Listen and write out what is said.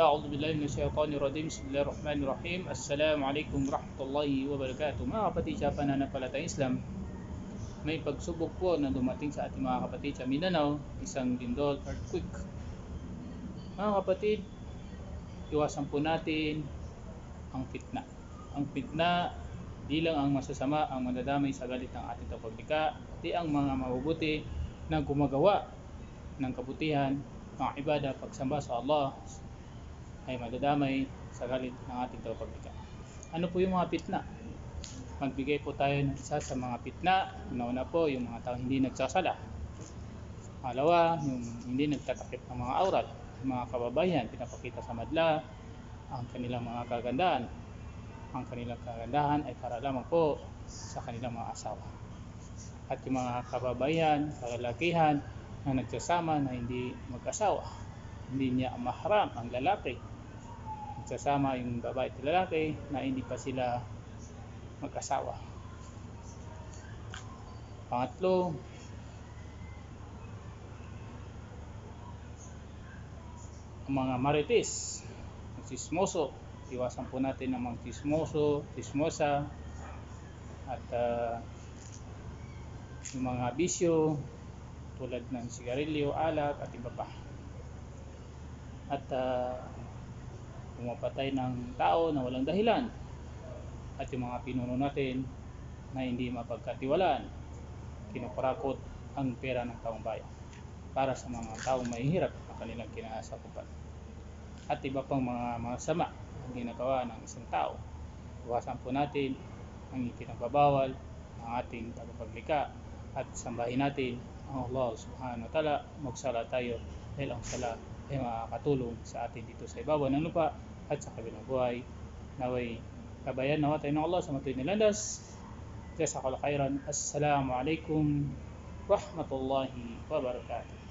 Ta'udhu billahi minasyaitonir rajim. Bismillahirrahmanirrahim. Assalamualaikum warahmatullahi wabarakatuh. Mga kapatid sa pananampalataya Islam, may pagsubok po na dumating sa ating mga kapatid sa Mindanao, isang lindol earthquake. Mga kapatid, iwasan po natin ang fitna. Ang fitna, di lang ang masasama ang madadamay sa galit ng ating tapublika, pati ang mga mabubuti na gumagawa ng kabutihan, mga ibada, pagsamba sa Allah, ay madadamay sa galit ng ating tagapaglikha. Ano po yung mga pitna? Magbigay po tayo ng isa sa mga pitna. Una-una po yung mga tao hindi nagsasala. Pangalawa, yung hindi nagtatakip ng mga aurat. Yung mga kababayan, pinapakita sa madla ang kanilang mga kagandahan. Ang kanilang kagandahan ay para lamang po sa kanilang mga asawa. At yung mga kababayan, kalalakihan na nagsasama na hindi mag-asawa. Hindi niya mahram ang lalaki nagsasama yung babae at lalaki na hindi pa sila mag-asawa. Pangatlo, ang mga marites, ang sismoso, iwasan po natin ang mga sismoso, sismosa, at uh, yung mga bisyo tulad ng sigarilyo, alak at iba pa. At uh, pumapatay ng tao na walang dahilan. At yung mga pinuno natin na hindi mapagkatiwalaan kinukurakot ang pera ng taong bayan para sa mga taong mahihirap na kanilang kinaasakupan. At iba pang mga masama ang ginagawa ng isang tao. Iwasan po natin ang ipinagbabawal ng ating tagapaglikha at sambahin natin ang Allah subhanahu wa ta'ala. Magsala tayo dahil ang sala ay makakatulong sa atin dito sa ibabaw ng lupa at sa kabilang buhay. Naway, kabayan nawa tayo ng Allah sa matuwid na landas. Jazakallah khairan. Assalamualaikum warahmatullahi wabarakatuh.